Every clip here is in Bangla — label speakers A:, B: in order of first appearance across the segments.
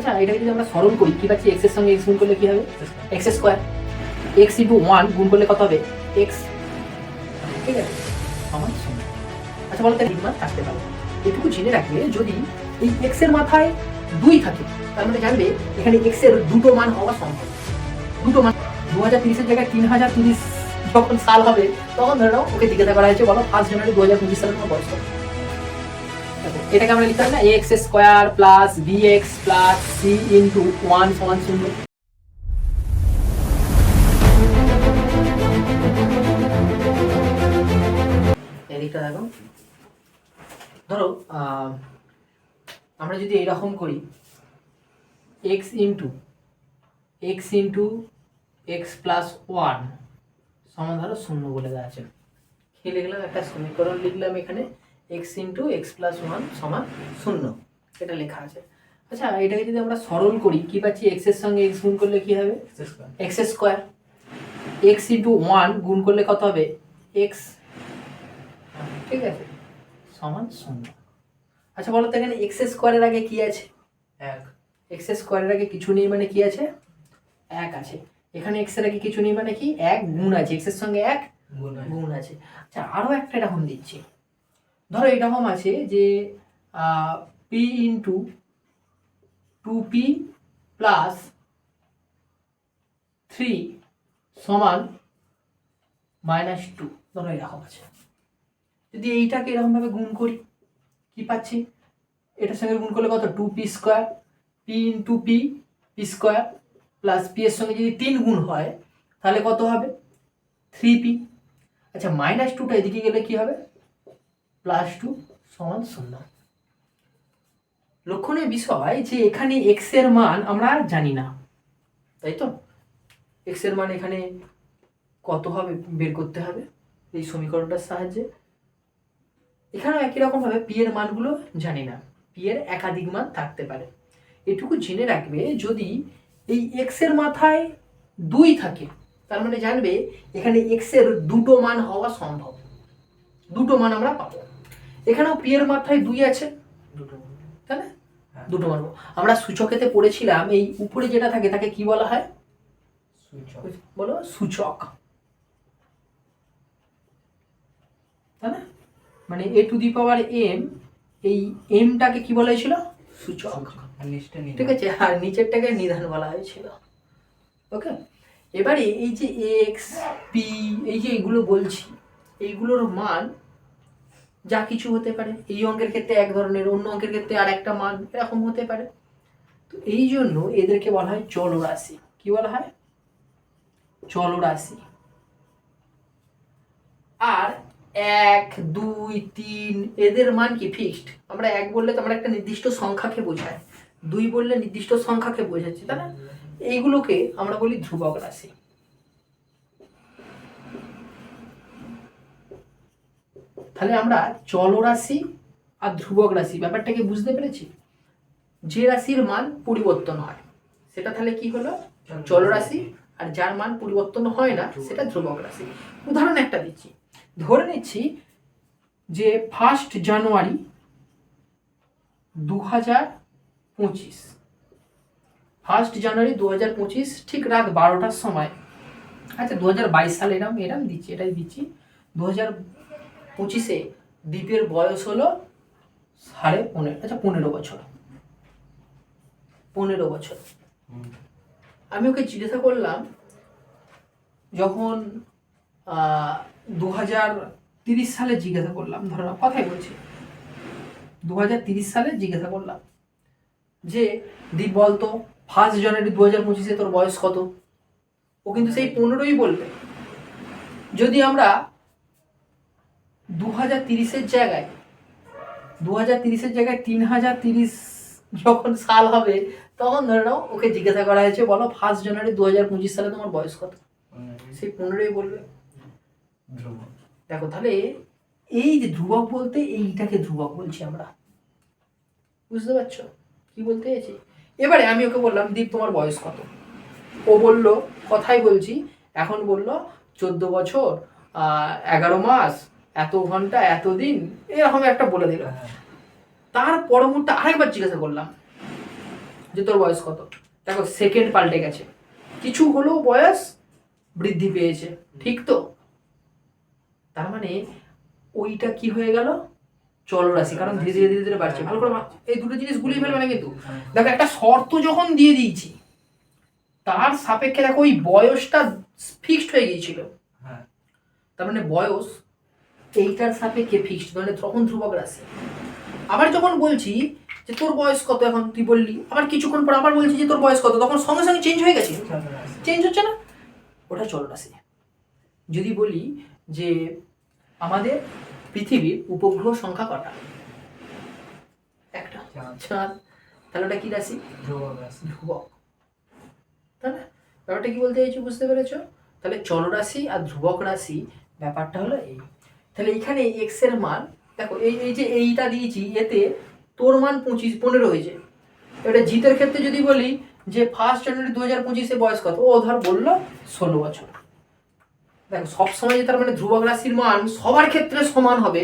A: আচ্ছা এটাকে যদি আমরা সরল করি, কি পাচ্ছি? এক্সের সঙ্গে এক্স গুণ করলে কি হবে? X square X into one গুণ করলে কত হবে? এক্স ঠিক আছে? সমান শূন্য। আচ্ছা বলতে মান থাকতে পারে। এটুকু জেনে রাখবে, যদি এই এক্সের মাথায় দুই থাকে, তার মানে জানবে এখানে এক্সের দুটো মান হওয়া সম্ভব। দুটো মান দু হাজার তিরিশের জায়গায় তিন হাজার তিরিশ যখন সাল হবে, তখন ধরে নাও ওকে জিজ্ঞাসা করা হয়েছে, বলো ফার্স্ট জানুয়ারি দু হাজার পঁচিশ সালে তোমার বয়স এটাকে আমরা লিখতে না? X square plus B X plus C into one সমান শূন্য। এদিকটা দেখো ধরো আমরা যদি এইরকম করি X into X into X plus one সমান ধরো শূন্য বলে দেওয়া আছে। কি লিখলাম একটা সমীকরণ লিখলাম এখানে। X into X plus one সমান শূন্য। এটা লেখা আছে। আচ্ছা এটাকে যদি আমরা সরল করি কি পাচ্ছি? এক্সের সঙ্গে এক্স গুণ করলে কি হবে? X square X into one গুণ করলে কত হবে? এক্স ঠিক আছে? সমান শূন্য। আচ্ছা বলো তো এখানে এক্স স্কোয়ারের আগে কি আছে?
B: এক।
A: এক্স স্কোয়ারের আগে কিছু নেই মানে কি আছে? এক আছে। এখানে এক্সের আগে কিছু নেই মানে কি? এক গুণ আছে। এক্সের সঙ্গে এক
B: গুণ আছে।
A: আচ্ছা আরও একটা এরকম দিচ্ছি। ধরো এরকম আছে যে P into two P plus three সমান মাইনাস টু ধরো এরকম আছে। যদি এইটাকে এরকমভাবে গুণ করি, কি পাচ্ছি? এটার সঙ্গে গুণ করলে কত? Two P square P into P P square plus P এর সঙ্গে যদি তিন গুণ হয়, তাহলে কত হবে? থ্রি পি আচ্ছা মাইনাস টুটা এদিকে গেলে কি হবে? প্লাস টু সমান শূন্য লক্ষণীয় বিষয় যে এখানে এক্সের মান আমরা জানি না, তাই তো? এক্সের মান এখানে কত হবে, বের করতে হবে এই সমীকরণটার সাহায্যে। এখানেও একই রকম ভাবে পি এর মানগুলো জানি না পি এর একাধিক মান থাকতে পারে। এটুকু জেনে রাখবে যদি এই এক্সের মাথায় দুই থাকে, তার মানে জানবে এখানে এক্সের দুটো মান হওয়া সম্ভব। দুটো মান আমরা পাবো। এখানেও পি এর মাথায় দুই আছে।
B: দুটো
A: তাই না
B: হ্যাঁ।
A: দুটো মান আমরা সূচকেতে পড়েছিলাম এই উপরে যেটা থাকে তাকে কি বলা হয়? বলো সূচক। তাই না মানে এ টু দি পাওয়ার এম এই এমটাকে কি বলা হয়েছিল? সূচক। ঠিক আছে আর নিচেরটাকে নিধান বলা হয়েছিল। ওকে? এবারে এই যে এক্স পি এই যে এইগুলো বলছি এইগুলোর মান যা কিছু হতে পারে। এই অঙ্কের ক্ষেত্রে এক ধরনের, অন্য অঙ্কের ক্ষেত্রে আর একটা মান এরকম হতে পারে। তো এই জন্য এদেরকে বলা হয় চলরাশি কি বলা হয়? চলরাশি আর এক, দুই, তিন, এদের মান কি ফিক্সড আমরা এক বললে তো আমরা একটা নির্দিষ্ট সংখ্যাকে বোঝায় দুই বললে নির্দিষ্ট সংখ্যাকে বোঝাচ্ছি, তাই না? এইগুলোকে আমরা বলি ধ্রুবক রাশি। তাহলে আমরা চলরাশি আর ধ্রুবক রাশি, ব্যাপারটাকে বুঝতে পেরেছি? যে রাশির মান পরিবর্তন হয়, সেটা তাহলে কি হলো? চলরাশি আর যার মান পরিবর্তন হয় না, সেটা ধ্রুবক রাশি। উদাহরণ একটা দিচ্ছি। ধরে নিচ্ছি যে ফার্স্ট জানুয়ারি দু হাজার পঁচিশ। ফার্স্ট জানুয়ারি দু হাজার পঁচিশ, ঠিক রাত বারোটার সময়। আচ্ছা দু হাজার বাইশ সালে এরম এরম দিচ্ছি, এটাই দিচ্ছি। দু হাজার পঁচিশে দ্বীপের বয়স হলো সাড়ে পনেরো আচ্ছা পনেরো বছর। পনেরো বছর। আমি ওকে জিজ্ঞাসা করলাম যখন দু হাজার তিরিশ সালে জিজ্ঞাসা করলাম ধরো না, কথাই বলছি। দু হাজার তিরিশ সালে জিজ্ঞাসা করলাম যে দীপ বলতো ফার্স্ট জানুয়ারি দু হাজার পঁচিশে তোর বয়স কত? ও কিন্তু সেই পনেরোই বলবে। যদি আমরা দু হাজার তিরিশের জায়গায় দু হাজার তিরিশের জায়গায় তিন হাজার তিরিশ যখন সাল হবে তখন ধরে নাও ওকে জিজ্ঞাসা করা হয়েছে বলো ফার্স্ট জানুয়ারি দু হাজার পঁচিশ সালে তোমার বয়স কত? সেই পনেরোই বলবে। দেখো তাহলে এই যে ধ্রুবক বলতে এইটাকে ধ্রুবক বলছি আমরা। বুঝতে পারছ? কি বলতে চাইছি? এবারে আমি ওকে বললাম দীপ তোমার বয়স কত? ও বলল কথাই বলছি এখন বলল চোদ্দ বছর এগারো মাস এত ঘণ্টা এত দিন এরকম একটা বলে দিল।
B: হ্যাঁ।
A: তার পর মুহূর্তে আরেকবার জিজ্ঞাসা করলাম যে তোর বয়স কত? দেখো সেকেন্ড পাল্টে গেছে। কিছু হলেও বয়স বৃদ্ধি পেয়েছে ঠিক তো? তার মানে ওইটা কি হয়ে গেল? চলরাশি কারণ ধীরে ধীরে ধীরে ধীরে বাড়ছে। ভালো করে এই দুটো জিনিস গুলিয়ে ফেলবে না কিন্তু। দেখো একটা শর্ত যখন দিয়ে দিয়েছি তার সাপেক্ষে দেখো ওই বয়সটা ফিক্সড হয়ে গিয়েছিল।
B: হ্যাঁ।
A: তার মানে বয়স এইটার সাপেক্ষে ফিক্সড মানে তখন ধ্রুবক রাশি। আবার যখন বলছি যে তোর বয়স কত এখন তুই বললি আবার কিছুক্ষণ পর আবার বলছি যে তোর বয়স কত তখন সঙ্গে সঙ্গে চেঞ্জ হয়ে গেছে। চেঞ্জ হচ্ছে না? ওটা চলরাশি যদি বলি যে আমাদের পৃথিবীর উপগ্রহ সংখ্যা কটা? একটা।
B: চাঁদ
A: তাহলে ওটা কি রাশি?
B: ধ্রুবক রাশি।
A: ধ্রুবক। তাই না ব্যাপারটা কি বলতে চাইছি? বুঝতে পেরেছ? তাহলে চলরাশি আর ধ্রুবক রাশি ব্যাপারটা হলো এই। তাহলে এখানে এক্সের মান দেখো এই এই যে এইটা দিয়েছি এতে তোর মান পঁচিশ পনেরো হয়েছে। এটা জিতের ক্ষেত্রে যদি বলি যে ফার্স্ট জানুয়ারি দু হাজার পঁচিশে বয়স কত? ও ধর বলল ষোলো বছর। দেখো সবসময় যে তার মানে ধ্রুবক রাশির মান সবার ক্ষেত্রে সমান হবে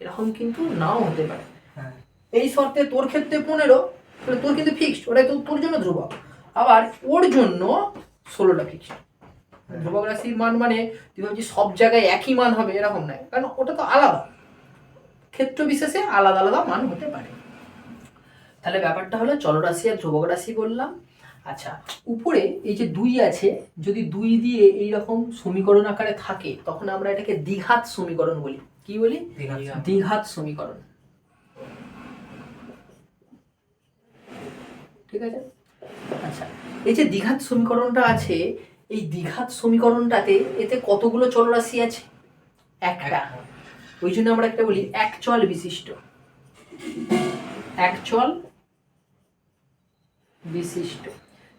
A: এরকম কিন্তু নাও হতে পারে।
B: হ্যাঁ।
A: এই শর্তে তোর ক্ষেত্রে পনেরো তাহলে তোর কিন্তু ফিক্সড ওটাই তো তোর জন্য ধ্রুবক। আবার ওর জন্য ষোলোটা ফিক্সড ধ্রুবক রাশির মান মানে তুই ভাবছিস সব জায়গায় একই মান হবে এরকম নয়। কারণ ওটা তো আলাদা। ক্ষেত্র বিশেষে আলাদা আলাদা মান হতে পারে। তাহলে ব্যাপারটা হলো চলরাশি আর ধ্রুবক রাশি বললাম। আচ্ছা উপরে এই যে দুই আছে যদি দুই দিয়ে এই রকম সমীকরণ আকারে থাকে তখন আমরা এটাকে দ্বিঘাত সমীকরণ বলি। কি বলি? দ্বিঘাত সমীকরণ। ঠিক আছে? আচ্ছা এই যে দ্বিঘাত সমীকরণটা আছে এই দ্বিঘাত সমীকরণটাতে এতে কতগুলো চলরাশি আছে? একটা। ওই জন্য আমরা একটা বলি এক চল বিশিষ্ট। এক চল বিশিষ্ট।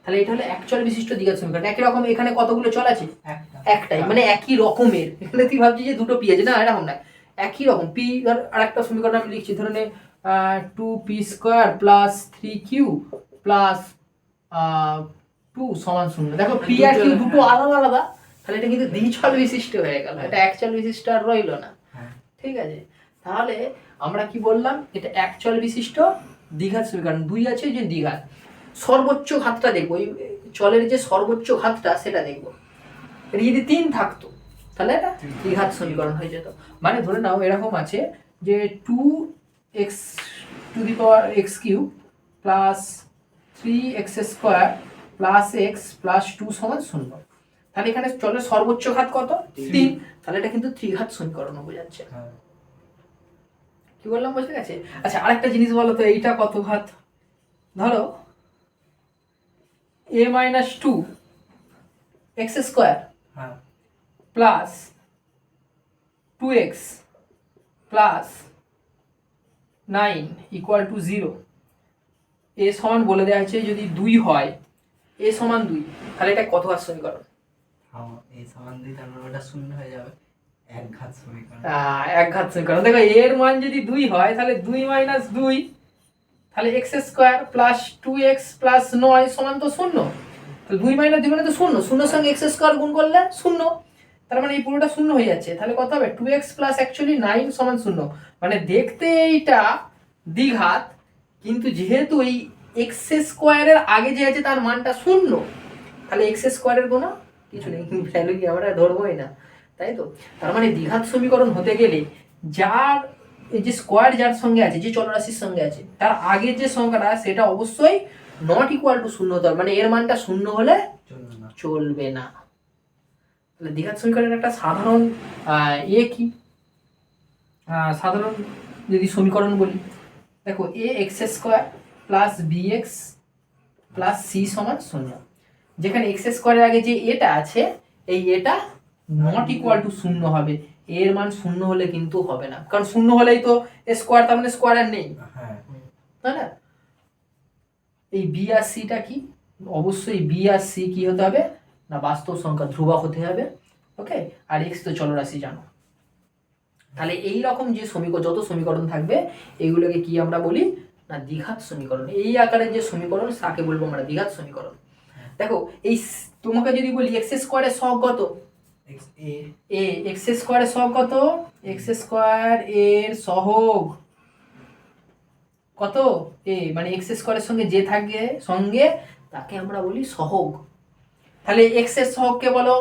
A: তাহলে এটা হলো এক চল বিশিষ্ট দ্বিঘাত সমীকরণ। একই রকম এখানে কতগুলো চল আছে?
B: একটা।
A: একটাই। মানে একই রকমের। এখানে তুই ভাবছি যে দুটো পি আছে। না এরকম না একই রকম। পি ধর আরেকটা সমীকরণ আমি লিখছি। ধরে নে two P square plus three Q plus two সমান শূন্য। দেখো পি আর কিউ দুটো আলাদা আলাদা তাহলে এটা কিন্তু দ্বিচল বিশিষ্ট হয়ে গেল। এটা একচল বিশিষ্ট আর রইল না।
B: হ্যাঁ।
A: ঠিক আছে? তাহলে আমরা কি বললাম? এটা একচল বিশিষ্ট দ্বিঘাত সমীকরণ দুই আছে যে দ্বিঘাত সর্বোচ্চ ঘাতটা দেখব। এই চলের যে সর্বোচ্চ ঘাতটা সেটা দেখব। এটা যদি তিন থাকতো তাহলে এটা দ্বিঘাত সমীকরণ হয়ে যেত। মানে ধরে নাও এরকম আছে যে two X to the power X cube plus three X square plus X plus two সমান শূন্য। তাহলে এখানে চলে সর্বোচ্চ ঘাত কত? তিন। তাহলে এটা কিন্তু ত্রিঘাত সমীকরণ বোঝাচ্ছে
B: হ্যাঁ।
A: কি বললাম বুঝে গেছে? আচ্ছা আরেকটা জিনিস বলো তো এইটা কত ঘাত? ধরো A minus two X square plus two X plus nine equal to zero A সমান বলে দেওয়া হয়েছে যদি দুই হয় এ সমান দুই। তাহলে এটা কত ঘাত সমীকরণ?
B: এই সমান দুই তারপর ওটা শূন্য হয়ে যাবে। এক ঘাত সমীকরণ।
A: এক ঘাত সমীকরণ। দেখো এর মান যদি দুই হয় তাহলে দুই মাইনাস দুই তাহলে X square plus two X plus নয় সমান তো শূন্য। তাহলে দুই মাইনাস দুই মানে তো শূন্য। শূন্যর সঙ্গে এক্স স্কোয়ার গুণ করলে শূন্য। তার মানে এই পুরোটা শূন্য হয়ে যাচ্ছে। তাহলে কত হবে? Two X plus actually nine সমান শূন্য। মানে দেখতে এইটা দ্বিঘাত কিন্তু যেহেতু এই এক্স স্কোয়ারের আগে যে আছে তার মানটা শূন্য। তাহলে এক্স স্কোয়ারের কোনো কিছু নেই। ভ্যালু কি আমরা ধরবোই না। তাই তো? তার মানে দ্বিঘাত সমীকরণ হতে গেলে যার এই যে স্কোয়ার যার সঙ্গে আছে যে চলরাশির সঙ্গে আছে তার আগের যে সংখ্যাটা সেটা অবশ্যই নট ইকুয়াল টু শূন্য হতে মানে এর মানটা শূন্য হলে
B: চলবে না।
A: তাহলে দ্বিঘাত সমীকরণের একটা সাধারণ ইয়ে কি? সাধারণ যদি সমীকরণ বলি দেখো A X square plus B X plus C সমান শূন্য। যেখানে এক্স স্কোয়ারের আগে যে এটা আছে এই এটা নট ইকুয়াল টু শূন্য হবে। এর মান শূন্য হলে কিন্তু হবে না। কারণ শূন্য হলেই তো স্কোয়ার তার মানে স্কোয়ার আর নেই।
B: হ্যাঁ।
A: তাই না? এই বি আর সিটা কি? অবশ্যই বি আর সি কি হতে হবে? না বাস্তব সংখ্যা ধ্রুবক হতে হবে। ওকে? আর এক্স তো চলরাশি জানো। তাহলে এই রকম যে সমীকরণ যত সমীকরণ থাকবে এইগুলোকে কি আমরা বলি? না দ্বিঘাত সমীকরণ। এই আকারের যে সমীকরণ তাকে বলব আমরা দ্বিঘাত সমীকরণ। দেখো এই তোমাকে যদি বলি এক্স স্কোয়ারের সহগ কত?
B: এ
A: এক্স স্কোয়ারের সহগ কত? এক্স স্কোয়ার এর সহগ কত? এ মানে এক্স স্কোয়ারের সঙ্গে যে থাকে সঙ্গে তাকে আমরা বলি সহগ। তাহলে এক্সের সহগকে বলো।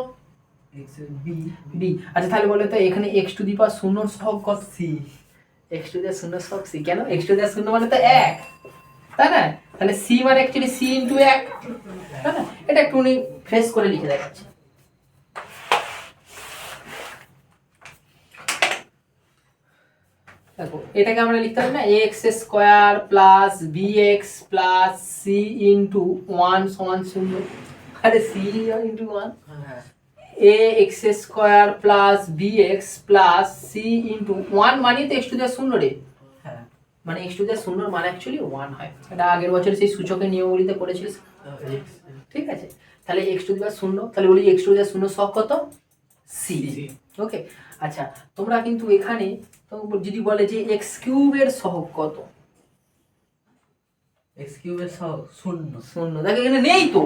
B: বি
A: আচ্ছা তাহলে বলো তো এখানে এক্স টু দি পাওয়ার শূন্য সহগ কত?
B: সি
A: এক্স টু দেওয়ার শূন্য সহগ সি কেন? এক্স টু দেওয়ার শূন্য মানে তো এক। তাই না? তাহলে সি মানে অ্যাকচুয়ালি সি ইন্টু এক। এটা একটু উনি ফ্রেশ করে লিখে দেখাচ্ছে। দেখো, এটাকে আমরা লিখতে পারি না X square plus B X plus C into one সমান শূন্য। আরে সি ইন্টু ওয়ান
B: হ্যাঁ।
A: A X square plus B X plus C into one মানে তো এক্স টু দেওয়ার শূন্য রে।
B: হ্যাঁ।
A: মানে এক্স টু দেওয়ার শূন্য মানে অ্যাকচুয়ালি ওয়ান হয়। এটা আগের বছর সেই সূচকের নিয়মগুলিতে
B: এক্স
A: ঠিক আছে? তাহলে এক্স টু দেওয়ার শূন্য তাহলে বলি এক্স টু দেওয়ার শূন্য সব কত? সি ওকে আচ্ছা তোমরা কিন্তু এখানে তো যদি বলে যে এক্স কিউবের সহগ কত?
B: এক্স কিউবের সহ শূন্য।
A: শূন্য। দেখ এখানে নেই তো।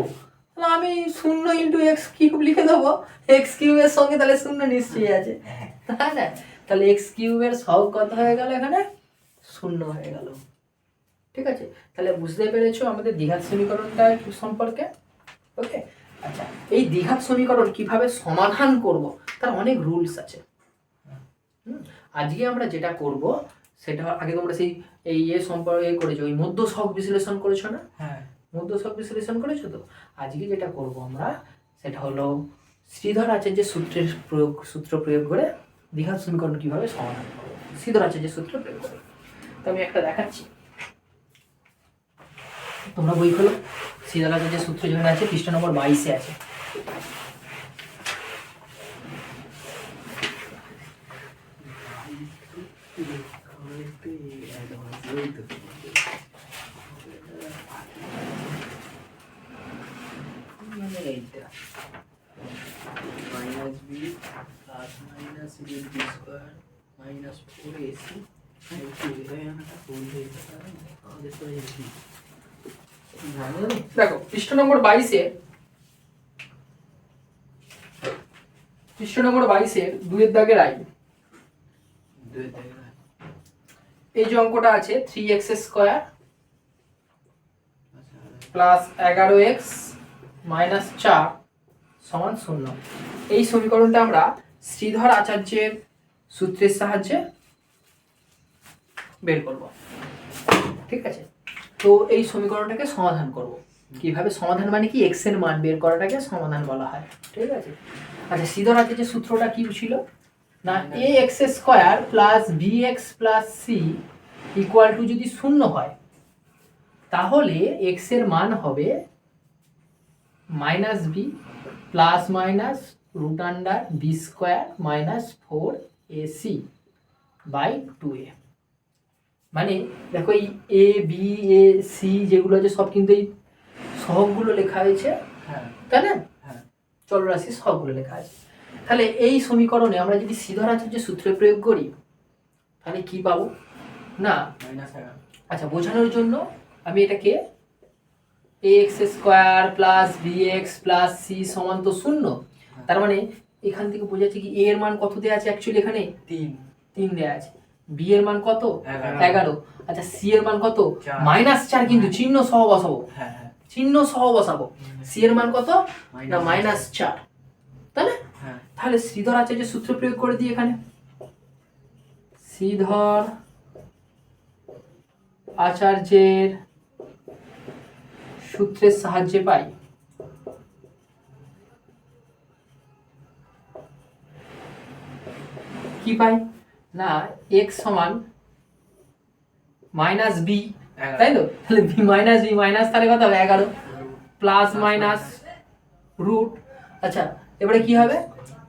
A: তাহলে আমি শূন্য ইন্টু এক্স কিউব লিখে দেবো। এক্স কিউবের সঙ্গে তাহলে শূন্য নিশ্চয়ই আছে। তাই না তাহলে এক্স কিউবের সহগ কত হয়ে গেল এখানে? শূন্য হয়ে গেল। ঠিক আছে? তাহলে বুঝতে পেরেছ আমাদের দ্বিঘাত সমীকরণটা সম্পর্কে? ওকে? আচ্ছা এই দ্বিঘাত সমীকরণ কীভাবে সমাধান করব? তার অনেক রুলস আছে। আজকে আমরা যেটা করব, সেটা আগে তোমরা সেই এই ইয়ে সম্পর্কে করেছ, ওই মধ্য সহগ বিশ্লেষণ করেছ না?
B: হ্যাঁ।
A: মধ্য সব বিশ্লেষণ করেছ তো? আজকে যেটা করব আমরা, সেটা হলো শ্রীধর আচার্যের সূত্রের প্রয়োগ, সূত্র প্রয়োগ করে দীঘাত সমীকরণ কীভাবে সমাধান করব? শ্রীধর আচার্যের সূত্র প্রয়োগ করে। তো আমি একটা দেখাচ্ছি। তোমরা বই খোলো। শ্রীধর আচার্যের সূত্র যেখানে আছে, পৃষ্ঠা নম্বর বাইশে আছে
B: মানে এইটা minus B plus minus B B square minus four
A: দেখো, পৃষ্ঠা নম্বর বাইশে, পৃষ্ঠা নম্বর বাইশে দুয়ের দাগের আই এই যে অঙ্কটা আছে থ্রি এক্স স্কোয়ার প্লাস এগারো এক্স মাইনাস চার সমান শূন্য। এই সমীকরণটা আমরা শ্রীধর আচার্যের সূত্রের সাহায্যে বের করব। ঠিক আছে? তো এই সমীকরণটাকে সমাধান করব। কীভাবে? সমাধান মানে কি? এক্সের মান বের করাটাকে সমাধান বলা হয়। ঠিক আছে? আচ্ছা শ্রীধর আচার্যের সূত্রটা কি ছিল? না A X square plus B X plus C equal to যদি শূন্য হয়, তাহলে এক্সের মান হবে minus B plus minus root under B square minus four A C by two A মানে দেখো এই এ বি এ সি যেগুলো আছে সব কিন্তু এই সহগগুলো লেখা হয়েছে।
B: হ্যাঁ।
A: তাই না
B: হ্যাঁ
A: চলরাশি সবগুলো লেখা আছে। তাহলে এই সমীকরণে আমরা যদি শ্রীধর আচার্য সূত্র প্রয়োগ করি তাহলে কি পাবো? না। আচ্ছা বোঝানোর জন্য আমি এটাকে A X square plus B X plus C সমান তো শূন্য। তার মানে এখান থেকে বোঝা যাচ্ছে কি এ এর মান কত দেওয়া আছে অ্যাকচুয়ালি এখানে?
B: তিন।
A: তিন দেওয়া আছে। বি এর মান কত?
B: এগারো।
A: আচ্ছা সি এর মান কত। মাইনাস চার কিন্তু চিহ্ন সহ বসাবো।
B: হ্যাঁ হ্যাঁ।
A: চিহ্ন সহ বসাবো। সি এর মান কত? না মাইনাস চার। তাই না
B: হ্যাঁ।
A: তাহলে শ্রীধর আচার্য সূত্র প্রয়োগ করে দিই এখানে। শ্রীধর আচার্যের সূত্রের সাহায্যে পাই। কি পাই? না এক্স সমান মাইনাস বি তাই তো? তাহলে বি মাইনাস বি মাইনাস তাহলে কত হবে? এগারো। প্লাস মাইনাস রুট আচ্ছা এবারে কি হবে?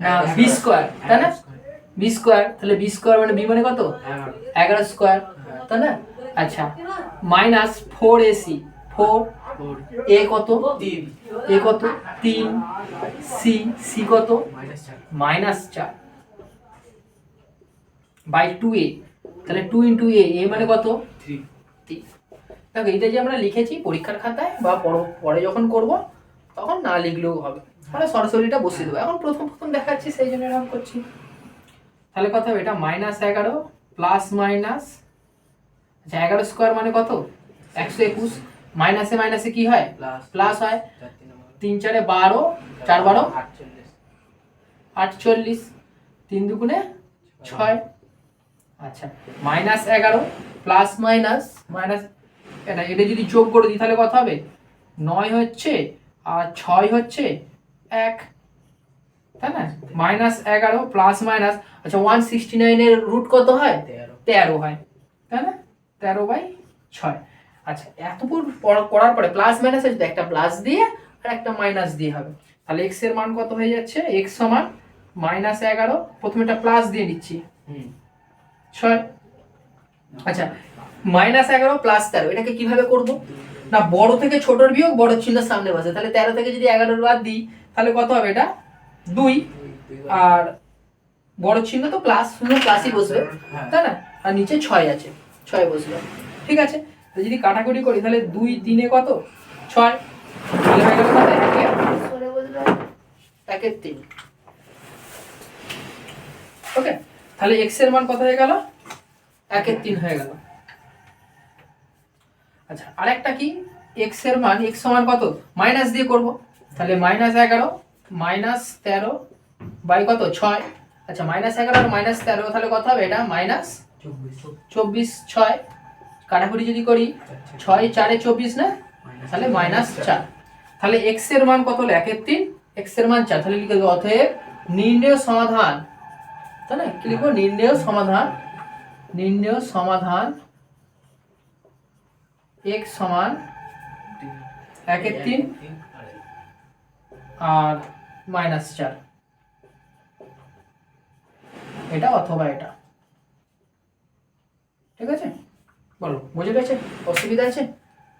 A: না বি স্কোয়ার তাই না? বি স্কোয়ার তাহলে বি স্কোয়ার মানে বি মানে কত?
B: এগারো
A: স্কোয়ার তাই না? আচ্ছা minus four AC four A কত?
B: তিন।
A: এ কত? তিন। সি সি কত?
B: মাইনাস চার।
A: বাই টু এ তাহলে টু ইন্টু এ এ মানে কত?
B: থ্রি
A: দেখো এটা যে আমরা লিখেছি পরীক্ষার খাতায় বা পর- পরে যখন করব তখন না লিখলেও হবে। মানে সরাসরিটা বসিয়ে দেবো। এখন প্রথম প্রথম দেখাচ্ছি সেই জন্য এরকম করছি। তাহলে কথা হবে এটা মাইনাস এগারো প্লাস মাইনাস আচ্ছা এগারো স্কোয়ার মানে কত? একশো একুশ। মাইনাসে মাইনাসে কি হয়?
B: প্লাস
A: প্লাস হয়।
B: তিন
A: চারে বারো চার বারো?
B: আটচল্লিশ।
A: আটচল্লিশ। তিন দুগুণে ছয়। আচ্ছা মাইনাস এগারো প্লাস মাইনাস মাইনাস এটা এটা যদি যোগ করে দিই তাহলে কত হবে? নয় হচ্ছে আর ছয় হচ্ছে এক। তাই না? মাইনাস এগারো প্লাস মাইনাস আচ্ছা ওয়ান সিক্সটি নাইনের রুট কত হয়?
B: তেরো।
A: তেরো হয়। তাই না? তেরো বাই ছয়। আচ্ছা এত পর- করার পরে প্লাস মাইনাস আছে একটা প্লাস দিয়ে আর একটা মাইনাস দিয়ে হবে তাহলে এক্সের মান কত হয়ে যাচ্ছে? এক্স সমান মাইনাস এগারো। প্রথমে একটা প্লাস দিয়ে নিচ্ছি।
B: হুম।
A: ছয়। আচ্ছা মাইনাস এগারো প্লাস তেরো এটাকে কীভাবে করব? না বড় থেকে ছোটর বিয়োগ বড় চিহ্ন সামনে বসে। তাহলে তেরো থেকে যদি এগারোর বাদ দিই তাহলে কত হবে এটা? দুই। আর বড় চিহ্ন তো প্লাস শুধু প্লাসই বসবে। তাই না? আর নিচে ছয় আছে ছয় বসবে ঠিক আছে? যদি কাটাকুটি করি তাহলে দুই তিনে কত? ছয়। একের তিন। ওকে? তাহলে এক্সের মান কত হয়ে গেল? একের তিন হয়ে গেল। আচ্ছা আরেকটা কি? এক্সের মান এক্স সমান কত? মাইনাস দিয়ে করব। তাহলে মাইনাস এগারো মাইনাস তেরো বাই কত? ছয়। আচ্ছা মাইনাস এগারো আর মাইনাস তেরো তাহলে কত হবে এটা? মাইনাস
B: চব্বিশ।
A: চব্বিশ ছয়। কাটাকুটি যদি করি ছয় চারে চব্বিশ না? তাহলে মাইনাস চার। তাহলে এক্সের মান কত হলো? একের তিন। এক্সের মান চার। তাহলে লিখে দেবো অতএব নির্ণয় সমাধান তাই না? কি লিখব? নির্ণয় সমাধান। নির্ণয় সমাধান। এক্স সমান একের তিন আর মাইনাস চার। এটা অথবা এটা। ঠিক আছে? বলো, বুঝে গেছে? অসুবিধা আছে?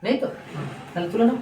A: নেই তো? তাহলে তুলে নাও।